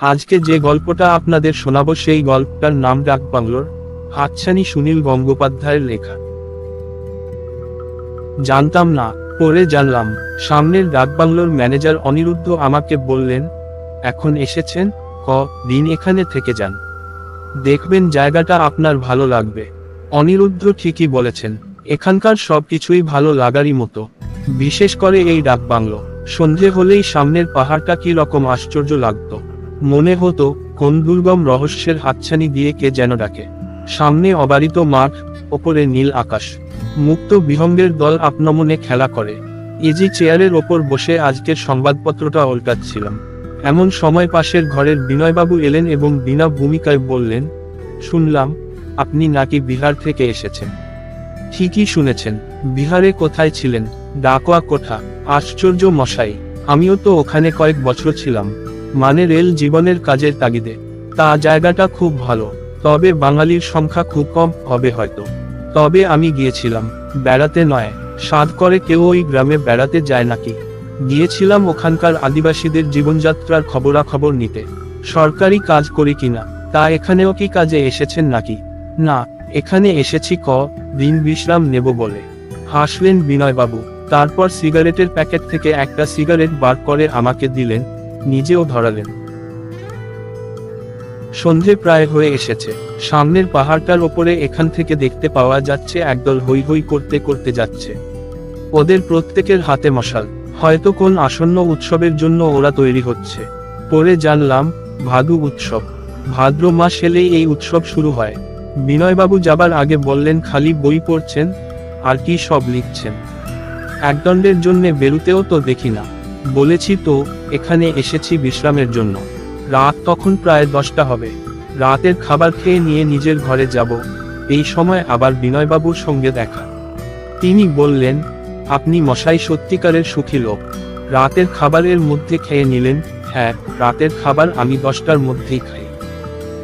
আজকে যে গল্পটা আপনাদের শোনাবো সেই গল্পটার নাম ডাক বাংলোর, হাতছানি সুনীল গঙ্গোপাধ্যায়ের লেখা। জানতাম না পরে জানলাম, সামনের ডাকবাংলোর ম্যানেজার অনিরুদ্ধ আমাকে বললেন, এখন এসেছেন, ক, দিন এখানে থেকে যান। দেখবেন জায়গাটা আপনার ভালো লাগবে। অনিরুদ্ধ ঠিকই বলেছেন, এখানকার সবকিছুই ভালো লাগারই মতো। বিশেষ করে এই ডাকবাংলো সন্ধে হলেই সামনের পাহাড়টা কি রকম আশ্চর্য লাগতো। মনে হতো, কোন দুর্গম রহস্যের হাতছানি দিয়ে কে যেন ডাকে। সামনে অবারিত মাঠ, ওপরে নীল আকাশ। মুক্ত বিহঙ্গের দল আপনমনে খেলা করে। ইজি চেয়ারের ওপর বসে আজকের সংবাদপত্রটা উল্টাচ্ছিলাম। এমন সময় পাশের ঘরের বিনয়বাবু এলেন এবং বিনা ভূমিকায় বললেন, শুনলাম, আপনি নাকি বিহার থেকে এসেছেন। ঠিকই শুনেছেন, বিহারে কোথায় ছিলেন, ডাকোয়া কোঠা আশ্চর্য মশাই, আমিও তো ওখানে কয়েক বছর ছিলাম। মানে রেল জীবনের কাজের তাগিদে। তা জায়গাটা খুব ভালো, তবে বাঙালির সংখ্যা খুব কম হবে হয়তো। তবে আমি গিয়েছিলাম, বেড়াতে নয় সাদ করে কেউ ওই গ্রামে বেড়াতে যায় নাকি? গিয়েছিলাম ওখানকার আদিবাসীদের জীবনযাত্রার খবরাখবর নিতে। সরকারি কাজ করি কিনা তা এখানেও কি কাজে এসেছেন নাকি? না, এখানে এসেছি ক দিন বিশ্রাম নেব বলে। হাসলেন বিনয়বাবু, তারপর সিগারেটের প্যাকেট থেকে একটা সিগারেট বার করে আমাকে দিলেন নিজেও ধরালেন। সন্ধে প্রায় হয়ে এসেছে। সামনের পাহাড়টার ওপরে এখান থেকে দেখতে পাওয়া যাচ্ছে একদল হই হই করতে করতে যাচ্ছে। ওদের প্রত্যেকের হাতে মশাল। হয়তো কোন আসন্ন উৎসবের জন্য ওরা তৈরি হচ্ছে। পরে জানলাম, ভাদু উৎসব। ভাদ্র মাস এলেই এই উৎসব শুরু হয়। বিনয়বাবু যাবার আগে বললেন, খালি বই পড়ছেন? আর কি সব লিখছেন? একদণ্ডের জন্য বেরুতেও তো দেখি না। বলেছি তো, এখানে এসেছি বিশ্রামের জন্য। রাত তখন প্রায় দশটা হবে। রাতের খাবার খেয়ে নিয়ে নিজের ঘরে যাব। এই সময় আবার বিনয়বাবুর সঙ্গে দেখা। তিনি বললেন, আপনি মশাই সত্যিকারের সুখী লোক। রাতের খাবারের মধ্যে খেয়ে নিলেন হ্যাঁ রাতের খাবার আমি দশটার মধ্যেই খাই।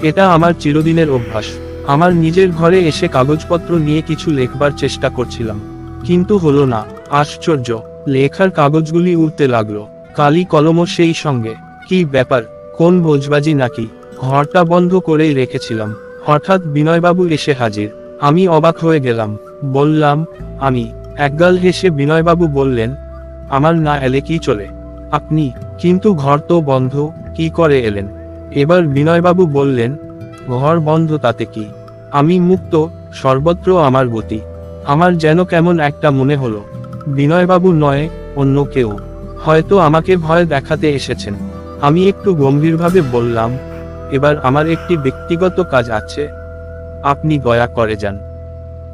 এটা আমার চিরদিনের অভ্যাস। আমার নিজের ঘরে এসে কাগজপত্র নিয়ে কিছু লেখবার চেষ্টা করছিলাম। কিন্তু হলো না। আশ্চর্য! লেখার কাগজগুলি উড়তে লাগল। কালি কলমও সেই সঙ্গে। কি ব্যাপার? কোন ভোজবাজি নাকি? ঘরটা বন্ধ করেই রেখেছিলাম। হঠাৎ বিনয়বাবু এসে হাজির। আমি অবাক হয়ে গেলাম। বললাম, আমি। একগাল হেসে বিনয়বাবু বললেন, আমার না এলে কি চলে? আপনি? কিন্তু ঘর তো বন্ধ, কি করে এলেন? এবার বিনয়বাবু বললেন, ঘর বন্ধ তাতে কি? আমি মুক্ত, সর্বত্র আমার গতি। আমার যেন কেমন একটা মনে হলো। বিনয়বাবু নয়, অন্য কেউ। হয়তো আমাকে ভয় দেখাতে এসেছেন। আমি একটু গম্ভীরভাবে বললাম, এবার আমার একটি ব্যক্তিগত কাজ আছে। আপনি দয়া করে যান।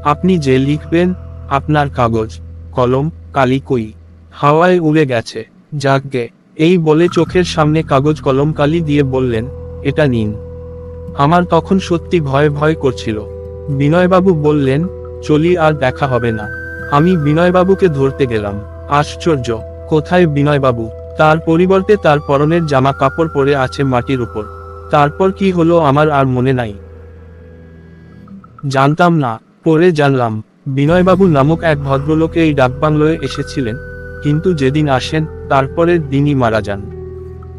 আপনি যে লিখবেন, আপনার কাগজ, কলম, কালি কই, হাওয়ায় উড়ে গেছে। যাকগে, এই বলে চোখের সামনে কাগজ, কলম, কালি দিয়ে বললেন, এটা নিন। আমার তখন সত্যি ভয় ভয় করছিল। বিনয়বাবু বললেন, চলি, আর দেখা হবে না। আমি বিনয়বাবুকে ধরতে গেলাম। আশ্চর্য, কোথায় বিনয়বাবু? তার পরিবর্তে তার পরনের জামা কাপড় পরে আছে মাটির উপর। তারপর কি হলো আমার আর মনে নাই। জানতাম না, পরে জানলাম, বিনয়বাবু নামক এক ভদ্রলোক এই ডাকবাংলোয় এসেছিলেন। কিন্তু যেদিন আসেন, তারপরের দিনই মারা যান।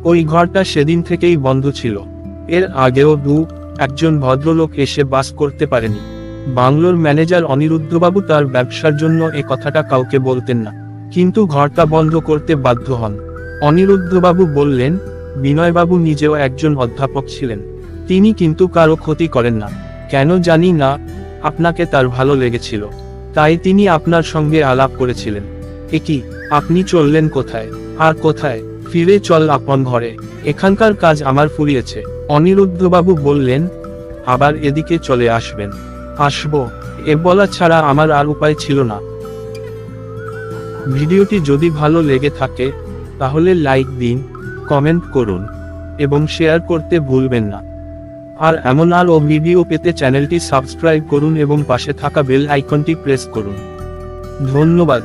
ওই ঘরটা সেদিন থেকেই বন্ধ ছিল। এর আগেও দু, একজন ভদ্রলোক এসে বাস করতে পারেনি। বাংলোর ম্যানেজার অনিরুদ্ধবাবু তার ব্যবসার জন্য এ কথাটা কাউকে বলতেন না, কিন্তু ঘরটা বন্ধ করতে বাধ্য হন। অনিরুদ্ধবাবু বললেন, বিনয়বাবু নিজেও একজন অধ্যাপক ছিলেন। তিনি কিন্তু কারও ক্ষতি করেন না। কেন জানি না, আপনাকে তার ভালো লেগেছিল। তাই তিনি আপনার সঙ্গে আলাপ করেছিলেন। একই আপনি চললেন কোথায়? আর কোথায়? ফিরে চল আপন ঘরে। এখানকার কাজ আমার ফুরিয়েছে। অনিরুদ্ধবাবু বললেন, আবার এদিকে চলে আসবেন। আসব। এ বলা ছাড়া আমার আর উপায় ছিল না। ভিডিওটি যদি ভালো লেগে থাকে, তাহলে লাইক দিন, কমেন্ট করুন, এবং শেয়ার করতে ভুলবেন না। আর এমন আরও ভিডিও পেতে চ্যানেলটি সাবস্ক্রাইব করুন এবং পাশে থাকা বেল আইকনটি প্রেস করুন। ধন্যবাদ।